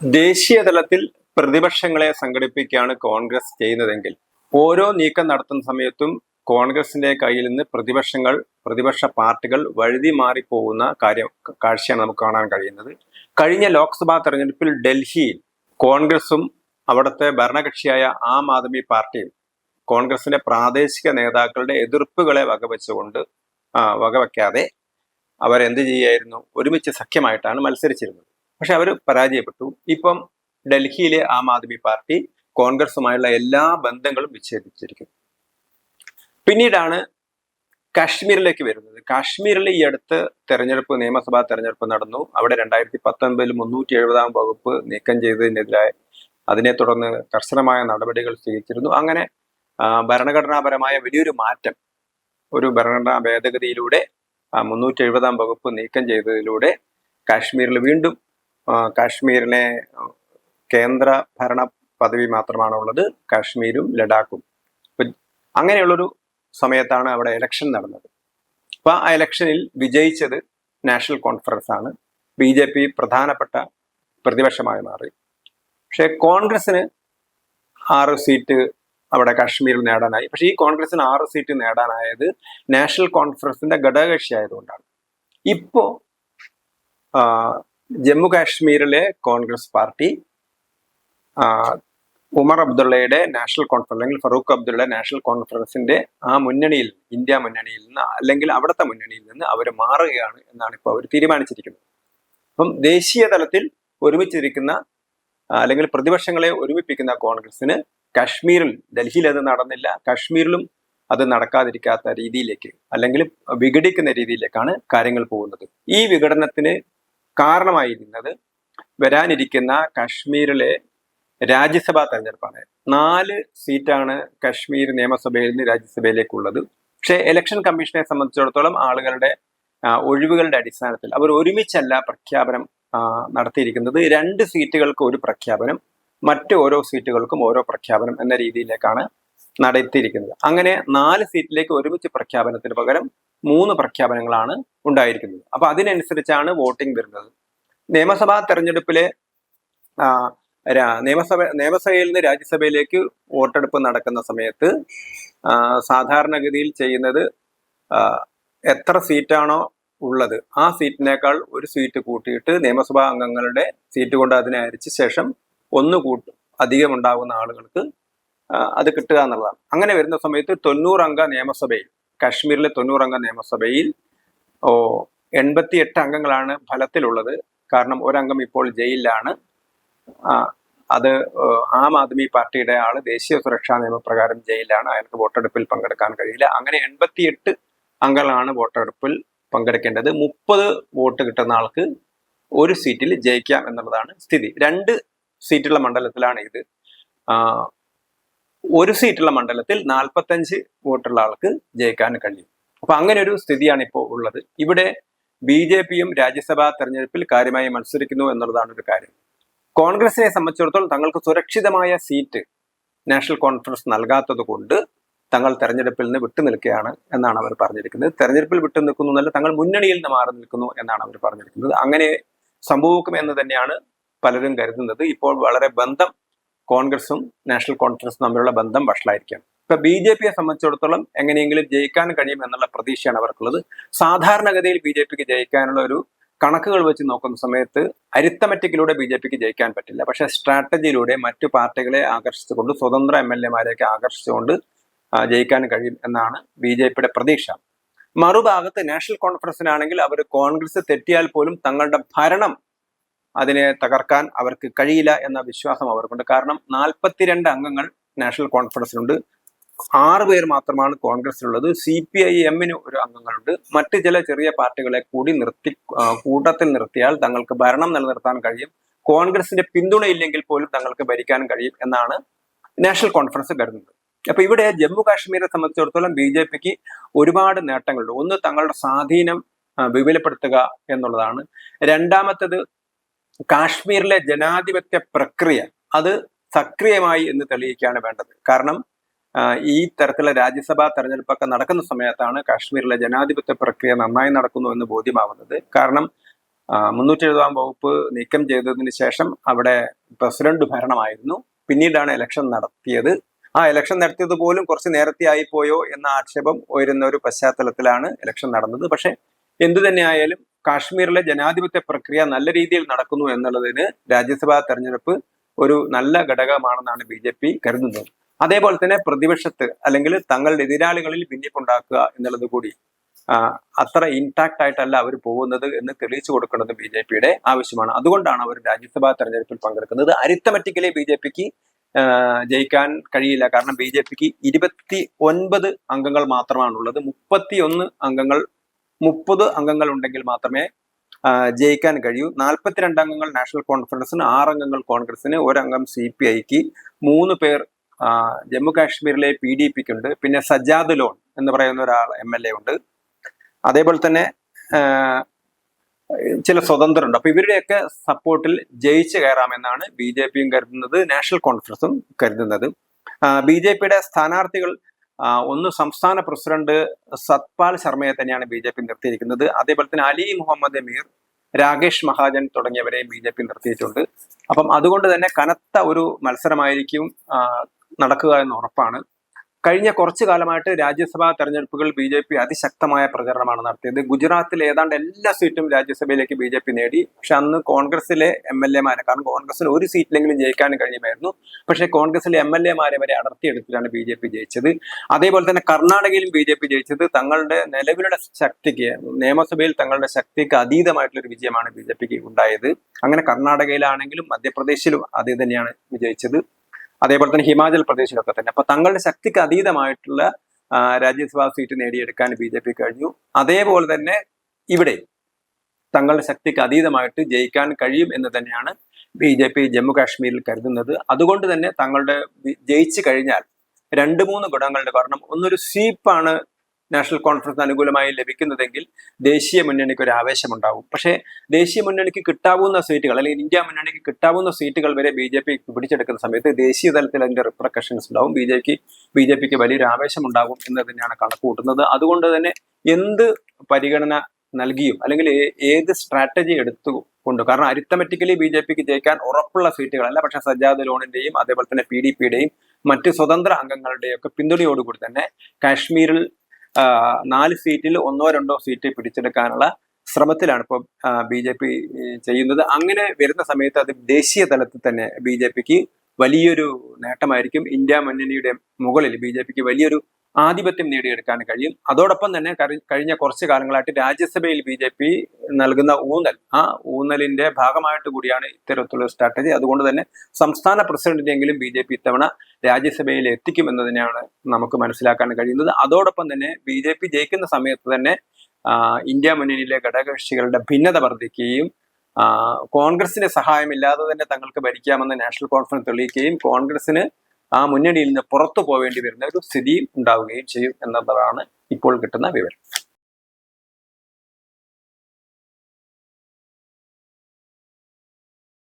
ദേശീയ തലത്തിൽ പ്രതിപക്ഷങ്ങളെ സംഘടിപ്പിക്കുകയാണ് കോൺഗ്രസ് ചെയ്യുന്നതെങ്കിൽ ഓരോ നീക്കം നടത്തുന്ന സമയത്തും കോൺഗ്രസിന്റെ കയ്യിൽ നിന്ന് പ്രതിപക്ഷങ്ങൾ പ്രതിപക്ഷ പാർട്ടികൾ വഴുതി മാറിപ്പോകുന്ന കാര്യം കാഴ്ചയാണ് നമുക്ക് കാണാൻ കഴിയുന്നത്. കഴിഞ്ഞ ലോക്സഭാ തെരഞ്ഞെടുപ്പിൽ ഡൽഹിയിൽ കോൺഗ്രസും അവിടുത്തെ ഭരണകക്ഷിയായ ആം ആദ്മി പാർട്ടിയും കോൺഗ്രസിന്റെ പ്രാദേശിക നേതാക്കളുടെ എതിർപ്പുകളെ വകവെച്ചുകൊണ്ട് വകവെക്കാതെ അവരെന്ത് ചെയ്യായിരുന്നു? ഒരുമിച്ച് സഖ്യമായിട്ടാണ് മത്സരിച്ചിരുന്നത്. പക്ഷെ അവർ പരാജയപ്പെട്ടു. ഇപ്പം ഡൽഹിയിലെ ആം ആദ്മി പാർട്ടി കോൺഗ്രസുമായുള്ള എല്ലാ ബന്ധങ്ങളും വിച്ഛേദിച്ചിരിക്കുന്നു. പിന്നീടാണ് കാശ്മീരിലേക്ക് വരുന്നത്. കാശ്മീരിൽ ഈ അടുത്ത് തെരഞ്ഞെടുപ്പ് നിയമസഭാ തെരഞ്ഞെടുപ്പ് നടന്നു. അവിടെ രണ്ടായിരത്തി പത്തൊൻപതിൽ മുന്നൂറ്റി എഴുപതാം വകുപ്പ് നീക്കം ചെയ്തതിനെതിരായ അതിനെ തുടർന്ന് കർശനമായ നടപടികൾ സ്വീകരിച്ചിരുന്നു. അങ്ങനെ ഭരണഘടനാപരമായ വലിയൊരു മാറ്റം ഒരു ഭരണഘടനാ ഭേദഗതിയിലൂടെ മുന്നൂറ്റി എഴുപതാം വകുപ്പ് നീക്കം ചെയ്തതിലൂടെ കാശ്മീരിൽ വീണ്ടും കാശ്മീരിനെ കേന്ദ്ര ഭരണ പദവി മാത്രമാണ് ഉള്ളത് കാശ്മീരും ലഡാക്കും. അങ്ങനെയുള്ളൊരു സമയത്താണ് അവിടെ ഇലക്ഷൻ നടന്നത്. അപ്പൊ ആ ഇലക്ഷനിൽ വിജയിച്ചത് നാഷണൽ കോൺഫറൻസ് ആണ്. ബി ജെ പി പ്രധാനപ്പെട്ട പ്രതിപക്ഷമായി മാറി. പക്ഷെ കോൺഗ്രസിന് ആറ് സീറ്റ് അവിടെ കാശ്മീരിൽ നേടാനായി. പക്ഷേ ഈ കോൺഗ്രസിന് ആറ് സീറ്റ് നേടാനായത് നാഷണൽ കോൺഫറൻസിന്റെ ഘടകകക്ഷി ആയതുകൊണ്ടാണ് ജമ്മു കാശ്മീരിലെ കോൺഗ്രസ് പാർട്ടി ഉമർ അബ്ദുള്ളയുടെ നാഷണൽ കോൺഫറൻസ് അല്ലെങ്കിൽ ഫറൂഖ് അബ്ദുള്ള നാഷണൽ കോൺഫറൻസിന്റെ ആ മുന്നണിയിൽ ഇന്ത്യ മുന്നണിയിൽ നിന്ന് അല്ലെങ്കിൽ അവിടുത്തെ മുന്നണിയിൽ നിന്ന് അവർ മാറുകയാണ് എന്നാണ് ഇപ്പോൾ അവർ തീരുമാനിച്ചിരിക്കുന്നത്. അപ്പം ദേശീയ തലത്തിൽ ഒരുമിച്ചിരിക്കുന്ന അല്ലെങ്കിൽ പ്രതിപക്ഷങ്ങളെ ഒരുമിപ്പിക്കുന്ന കോൺഗ്രസിന് കാശ്മീരിൽ ഡൽഹിയിൽ അത് നടന്നില്ല കാശ്മീരിലും അത് നടക്കാതിരിക്കാത്ത രീതിയിലേക്ക് അല്ലെങ്കിൽ വിഘടിക്കുന്ന രീതിയിലേക്കാണ് കാര്യങ്ങൾ പോകുന്നത്. ഈ വിഘടനത്തിന് കാരണമായിരുന്നത് വരാനിരിക്കുന്ന കാശ്മീരിലെ രാജ്യസഭാ തെരഞ്ഞെടുപ്പാണ്. നാല് സീറ്റാണ് കാശ്മീർ നിയമസഭയിൽ നിന്ന് രാജ്യസഭയിലേക്കുള്ളത്. പക്ഷേ ഇലക്ഷൻ കമ്മീഷനെ സംബന്ധിച്ചിടത്തോളം ആളുകളുടെ ഒഴിവുകളുടെ അടിസ്ഥാനത്തിൽ അവർ ഒരുമിച്ചല്ല പ്രഖ്യാപനം നടത്തിയിരിക്കുന്നത്. രണ്ട് സീറ്റുകൾക്ക് ഒരു പ്രഖ്യാപനം മറ്റ് ഓരോ സീറ്റുകൾക്കും ഓരോ പ്രഖ്യാപനം എന്ന രീതിയിലേക്കാണ് നടത്തിയിരിക്കുന്നത്. അങ്ങനെ നാല് സീറ്റിലേക്ക് ഒരുമിച്ച് പ്രഖ്യാപനത്തിന് പകരം മൂന്ന് പ്രഖ്യാപനങ്ങളാണ് ഉണ്ടായിരിക്കുന്നത്. അപ്പൊ അതിനനുസരിച്ചാണ് വോട്ടിംഗ് വരുന്നത്. നിയമസഭാ തെരഞ്ഞെടുപ്പിലെ നിയമസഭ നിയമസഭയിൽ നിന്ന് രാജ്യസഭയിലേക്ക് വോട്ടെടുപ്പ് നടക്കുന്ന സമയത്ത് സാധാരണഗതിയിൽ ചെയ്യുന്നത് എത്ര സീറ്റാണോ ഉള്ളത് ആ സീറ്റിനേക്കാൾ ഒരു സീറ്റ് കൂട്ടിയിട്ട് നിയമസഭാ അംഗങ്ങളുടെ സീറ്റ് കൊണ്ട് അതിനെ അരിച്ച ശേഷം ഒന്ന് കൂട്ട് അധികം ഉണ്ടാകുന്ന ആളുകൾക്ക് അത് കിട്ടുക എന്നുള്ളതാണ്. അങ്ങനെ വരുന്ന സമയത്ത് തൊണ്ണൂറംഗ നിയമസഭയിൽ കാശ്മീരിലെ തൊണ്ണൂറംഗ നിയമസഭയിൽ ഓ എൺപത്തി എട്ട് അംഗങ്ങളാണ് ഫലത്തിലുള്ളത്. കാരണം ഒരംഗം ഇപ്പോൾ ജയിലിലാണ്. അത് ആം ആദ്മി പാർട്ടിയുടെ ആൾ ദേശീയ സുരക്ഷാ നിയമപ്രകാരം ജയിലിലാണ്. അയാൾക്ക് വോട്ടെടുപ്പിൽ പങ്കെടുക്കാൻ കഴിയില്ല. അങ്ങനെ എൺപത്തിയെട്ട് അംഗങ്ങളാണ് വോട്ടെടുപ്പിൽ പങ്കെടുക്കേണ്ടത്. മുപ്പത് വോട്ട് കിട്ടുന്ന ആൾക്ക് ഒരു സീറ്റിൽ ജയിക്കാം എന്നുള്ളതാണ് സ്ഥിതി. രണ്ട് സീറ്റുള്ള മണ്ഡലത്തിലാണ് ഇത്. ഒരു സീറ്റുള്ള മണ്ഡലത്തിൽ നാൽപ്പത്തഞ്ച് വോട്ടുള്ള ആൾക്ക് ജയിക്കാൻ കഴിയും. അപ്പൊ അങ്ങനെ ഒരു സ്ഥിതിയാണ് ഇപ്പോൾ ഉള്ളത്. ഇവിടെ ബി ജെ പിയും രാജ്യസഭാ തെരഞ്ഞെടുപ്പിൽ കാര്യമായി മത്സരിക്കുന്നു എന്നുള്ളതാണ് ഒരു കാര്യം. കോൺഗ്രസിനെ സംബന്ധിച്ചിടത്തോളം തങ്ങൾക്ക് സുരക്ഷിതമായ സീറ്റ് നാഷണൽ കോൺഫറൻസ് നൽകാത്തത് കൊണ്ട് തങ്ങൾ തെരഞ്ഞെടുപ്പിൽ നിന്ന് വിട്ടു നിൽക്കുകയാണ് എന്നാണ് അവർ പറഞ്ഞിരിക്കുന്നത്. തെരഞ്ഞെടുപ്പിൽ വിട്ടു നിൽക്കുന്നു എന്നല്ല തങ്ങൾ മുന്നണിയിൽ നിന്ന് മാറി നിൽക്കുന്നു എന്നാണ് അവർ പറഞ്ഞിരിക്കുന്നത്. അങ്ങനെ സംഭവിക്കുമെന്ന് തന്നെയാണ് പലരും കരുതുന്നത്. ഇപ്പോൾ വളരെ ബന്ധം കോൺഗ്രസും നാഷണൽ കോൺഫറൻസും തമ്മിലുള്ള ബന്ധം വഷളായിരിക്കാം. ഇപ്പൊ ബി ജെ പിയെ സംബന്ധിച്ചിടത്തോളം എങ്ങനെയെങ്കിലും ജയിക്കാൻ കഴിയും എന്നുള്ള പ്രതീക്ഷയാണ് അവർക്കുള്ളത്. സാധാരണഗതിയിൽ ബി ജെ പിക്ക് ജയിക്കാനുള്ള ഒരു കണക്കുകൾ വെച്ച് നോക്കുന്ന സമയത്ത് അരിത്തമെറ്റിക്കിലൂടെ ബി ജെ പിക്ക് ജയിക്കാൻ പറ്റില്ല. പക്ഷെ സ്ട്രാറ്റജിയിലൂടെ മറ്റു പാർട്ടികളെ ആകർഷിച്ചുകൊണ്ട് സ്വതന്ത്ര എം എൽ എമാരെയൊക്കെ ആകർഷിച്ചുകൊണ്ട് ജയിക്കാൻ കഴിയും എന്നാണ് ബി ജെ പിയുടെ പ്രതീക്ഷ. മറുഭാഗത്ത് നാഷണൽ കോൺഫറൻസിനാണെങ്കിൽ അവർ കോൺഗ്രസ് തെറ്റിയാൽ പോലും തങ്ങളുടെ ഭരണം അതിനെ തകർക്കാൻ അവർക്ക് കഴിയില്ല എന്ന വിശ്വാസം അവർക്കുണ്ട്. കാരണം നാൽപ്പത്തിരണ്ട് അംഗങ്ങൾ നാഷണൽ കോൺഫറൻസിലുണ്ട്. ആറ് പേർ മാത്രമാണ് കോൺഗ്രസിലുള്ളത്. സി പി ഐ എമ്മിന് ഒരു അംഗങ്ങളുണ്ട്. മറ്റ് ചില ചെറിയ പാർട്ടികളെ കൂടി നിർത്തി കൂട്ടത്തിൽ നിർത്തിയാൽ തങ്ങൾക്ക് ഭരണം നിലനിർത്താൻ കഴിയും. കോൺഗ്രസിന്റെ പിന്തുണയില്ലെങ്കിൽ പോലും തങ്ങൾക്ക് ഭരിക്കാൻ കഴിയും എന്നാണ് നാഷണൽ കോൺഫറൻസ് കരുതുന്നത്. അപ്പൊ ഇവിടെ ജമ്മു കാശ്മീരെ സംബന്ധിച്ചിടത്തോളം ബി ജെ പിക്ക് ഒരുപാട് നേട്ടങ്ങളുണ്ട്. ഒന്ന് തങ്ങളുടെ സ്വാധീനം വിപുലപ്പെടുത്തുക എന്നുള്ളതാണ്. രണ്ടാമത്തത് കാശ്മീരിലെ ജനാധിപത്യ പ്രക്രിയ അത് സക്രിയമായി എന്ന് തെളിയിക്കുകയാണ് വേണ്ടത്. കാരണം ഈ തരത്തിലുള്ള രാജ്യസഭാ തെരഞ്ഞെടുപ്പൊക്കെ നടക്കുന്ന സമയത്താണ് കാശ്മീരിലെ ജനാധിപത്യ പ്രക്രിയ നന്നായി നടക്കുന്നു എന്ന് ബോധ്യമാവുന്നത്. കാരണം മുന്നൂറ്റി എഴുപതാം വകുപ്പ് നീക്കം ചെയ്തതിന് ശേഷം അവിടെ പ്രസിഡന്റ് ഭരണമായിരുന്നു. പിന്നീടാണ് ഇലക്ഷൻ നടത്തിയത്. ആ ഇലക്ഷൻ നടത്തിയത് പോലും കുറച്ച് നേരത്തെ ആയിപ്പോയോ എന്ന ആക്ഷേപം ഉയരുന്ന ഒരു പശ്ചാത്തലത്തിലാണ് ഇലക്ഷൻ നടന്നത്. പക്ഷെ എന്തു തന്നെയായാലും കാശ്മീരിലെ ജനാധിപത്യ പ്രക്രിയ നല്ല രീതിയിൽ നടക്കുന്നു എന്നുള്ളതിന് രാജ്യസഭാ തെരഞ്ഞെടുപ്പ് ഒരു നല്ല ഘടകമാണെന്നാണ് ബി ജെ പി കരുതുന്നത്. അതേപോലെ തന്നെ പ്രതിപക്ഷത്ത് അല്ലെങ്കിൽ തങ്ങളുടെ എതിരാളികളിൽ ഭിന്നിപ്പുണ്ടാക്കുക എന്നുള്ളത് കൂടി അത്ര ഇൻടാക്ട് ആയിട്ടല്ല അവർ പോകുന്നത് എന്ന് തെളിയിച്ചു കൊടുക്കേണ്ടത് ബി ജെ പിയുടെ ആവശ്യമാണ്. അതുകൊണ്ടാണ് അവർ രാജ്യസഭാ തെരഞ്ഞെടുപ്പിൽ പങ്കെടുക്കുന്നത്. അരിത്തമെറ്റിക്കലി ബി ജെ പിക്ക് ജയിക്കാൻ കഴിയില്ല. കാരണം ബി ജെ പിക്ക് ഇരുപത്തി ഒൻപത് അംഗങ്ങൾ മാത്രമാണുള്ളത്. മുപ്പത്തി ഒന്ന് അംഗങ്ങൾ മുപ്പത് അംഗങ്ങൾ ഉണ്ടെങ്കിൽ മാത്രമേ ജയിക്കാൻ കഴിയൂ. നാൽപ്പത്തിരണ്ട് അംഗങ്ങൾ നാഷണൽ കോൺഫറൻസിന് ആറ് അംഗങ്ങൾ കോൺഗ്രസിന് ഒരംഗം സി പി ഐക്ക്. മൂന്ന് പേർ ജമ്മു കാശ്മീരിലെ പി ഡി പിക്ക് ഉണ്ട് പിന്നെ സജാദ് ലോൺ എന്ന് പറയുന്ന ഒരാൾ എം എൽ എ ഉണ്ട്. അതേപോലെ തന്നെ ചില സ്വതന്ത്രരുണ്ട്. അപ്പൊ ഇവരുടെയൊക്കെ സപ്പോർട്ടിൽ ജയിച്ചു കയറാമെന്നാണ് ബി ജെ പിയും കരുതുന്നത് നാഷണൽ കോൺഫറൻസും കരുതുന്നത്. ബി ജെ പിയുടെ സ്ഥാനാർത്ഥികൾ ഒന്ന് സംസ്ഥാന പ്രസിഡന്റ് സത്പാൽ ശർമ്മയെ തന്നെയാണ് ബി ജെ പി നിർത്തിയിരിക്കുന്നത്. അതേപോലെ തന്നെ അലി മുഹമ്മദ് അമീർ രാകേഷ് മഹാജൻ തുടങ്ങിയവരെയും ബി ജെ പി നിർത്തിയിട്ടുണ്ട്. അപ്പം അതുകൊണ്ട് തന്നെ കനത്ത ഒരു മത്സരമായിരിക്കും നടക്കുക എന്ന് ഉറപ്പാണ്. കഴിഞ്ഞ കുറച്ചു കാലമായിട്ട് രാജ്യസഭാ തെരഞ്ഞെടുപ്പുകൾ ബി ജെ പി അതിശക്തമായ പ്രചരണമാണ് നടത്തിയത്. ഗുജറാത്തിൽ ഏതാണ്ട് എല്ലാ സീറ്റും രാജ്യസഭയിലേക്ക് ബി ജെ പി നേടി. പക്ഷെ അന്ന് കോൺഗ്രസിലെ എം എൽ എമാരെ കാരണം കോൺഗ്രസിന് ഒരു സീറ്റിലെങ്കിലും ജയിക്കാൻ കഴിയുമായിരുന്നു. പക്ഷേ കോൺഗ്രസിലെ എം എൽ എമാരെ വരെ അടർത്തിയെടുത്തിട്ടാണ് ബി ജെ പി ജയിച്ചത്. അതേപോലെ തന്നെ കർണാടകയിലും ബി ജെ പി ജയിച്ചത്. തങ്ങളുടെ നിലവിലുള്ള ശക്തിക്ക് നിയമസഭയിൽ തങ്ങളുടെ ശക്തിക്ക് അതീതമായിട്ടുള്ള ഒരു വിജയമാണ് ബി ജെ പിക്ക് ഉണ്ടായത്. അങ്ങനെ കർണാടകയിലാണെങ്കിലും മധ്യപ്രദേശിലും അതേ തന്നെയാണ് വിജയിച്ചത്. അതേപോലെ തന്നെ ഹിമാചൽ പ്രദേശിലൊക്കെ തന്നെ. അപ്പൊ തങ്ങളുടെ ശക്തിക്ക് അതീതമായിട്ടുള്ള രാജ്യസഭാ സീറ്റ് നേടിയെടുക്കാൻ ബി ജെ പി കഴിഞ്ഞു. അതേപോലെ തന്നെ ഇവിടെ തങ്ങളുടെ ശക്തിക്ക് അതീതമായിട്ട് ജയിക്കാൻ കഴിയും എന്ന് തന്നെയാണ് ബി ജെ പി ജമ്മു കാശ്മീരിൽ കരുതുന്നത്. അതുകൊണ്ട് തന്നെ തങ്ങളുടെ ജയിച്ചു കഴിഞ്ഞാൽ രണ്ട് മൂന്ന് ഘടകങ്ങളുടെ കാരണം ഒന്നൊരു സ്വീപ്പാണ് നാഷണൽ കോൺഫറൻസിന് അനുകൂലമായി ലഭിക്കുന്നതെങ്കിൽ ദേശീയ മുന്നണിക്ക് ഒരു ആവേശമുണ്ടാവും. പക്ഷേ ദേശീയ മുന്നണിക്ക് കിട്ടാവുന്ന സീറ്റുകൾ അല്ലെങ്കിൽ ഇന്ത്യ മുന്നണിക്ക് കിട്ടാവുന്ന സീറ്റുകൾ വരെ ബി ജെ പി പിടിച്ചെടുക്കുന്ന സമയത്ത് ദേശീയ തലത്തിൽ അതിന്റെ റിപ്രക്കഷൻസ് ഉണ്ടാവും. B J P B J പിക്ക് വലിയൊരു ആവേശം ഉണ്ടാകും എന്ന് തന്നെയാണ് കണക്ക് കൂട്ടുന്നത് അതുകൊണ്ട് തന്നെ എന്ത് പരിഗണന നൽകിയും അല്ലെങ്കിൽ ഏത് സ്ട്രാറ്റജി എടുത്തു കൊണ്ട് കാരണം അരിത്തമെറ്റിക്കലി ബി ജെ പിക്ക് ജയിക്കാൻ ഉറപ്പുള്ള സീറ്റുകളല്ല. പക്ഷെ സജ്ജാദ് ലോണിന്റെയും അതേപോലെ തന്നെ പി ഡി പിയുടെയും മറ്റ് സ്വതന്ത്ര അംഗങ്ങളുടെയും ഒക്കെ പിന്തുണയോടുകൂടി തന്നെ കാശ്മീരിൽ നാല് സീറ്റിൽ ഒന്നോ രണ്ടോ സീറ്റ് പിടിച്ചെടുക്കാനുള്ള ശ്രമത്തിലാണ് ഇപ്പോൾ ബി ജെ പി ചെയ്യുന്നത്. അങ്ങനെ വരുന്ന സമയത്ത് അത് ദേശീയ തലത്തിൽ തന്നെ ബി ജെ പിക്ക് വലിയൊരു നേട്ടമായിരിക്കും. ഇന്ത്യ മുന്നണിയുടെ മുകളിൽ ബി ജെ പിക്ക് വലിയൊരു ആധിപത്യം നേടിയെടുക്കാൻ കഴിയും. അതോടൊപ്പം തന്നെ കഴിഞ്ഞ കുറച്ച് കാലങ്ങളായിട്ട് രാജ്യസഭയിൽ ബി ജെ പി നൽകുന്ന ഊന്നൽ ആ ഊന്നലിന്റെ ഭാഗമായിട്ട് കൂടിയാണ് ഇത്തരത്തിലുള്ള സ്ട്രാറ്റജി. അതുകൊണ്ട് തന്നെ സംസ്ഥാന പ്രസിഡന്റിനെങ്കിലും ബി ജെ പി ഇത്തവണ രാജ്യസഭയിൽ എത്തിക്കും എന്ന് തന്നെയാണ് നമുക്ക് മനസ്സിലാക്കാൻ കഴിയുന്നത്. അതോടൊപ്പം തന്നെ ബി ജെ പി ജയിക്കുന്ന സമയത്ത് തന്നെ ഇന്ത്യ മുന്നണിയിലെ ഘടകകക്ഷികളുടെ ഭിന്നത വർദ്ധിക്കുകയും കോൺഗ്രസിന്റെ സഹായമില്ലാതെ തന്നെ തങ്ങൾക്ക് ഭരിക്കാമെന്ന് നാഷണൽ കോൺഫറൻസ് തെളിയിക്കുകയും കോൺഗ്രസിന് ആ മുന്നണിയിൽ നിന്ന് പുറത്തു പോവേണ്ടി വരുന്ന ഒരു സ്ഥിതിയും ഉണ്ടാവുകയും ചെയ്യും എന്നതാണ് ഇപ്പോൾ കിട്ടുന്ന വിവരം.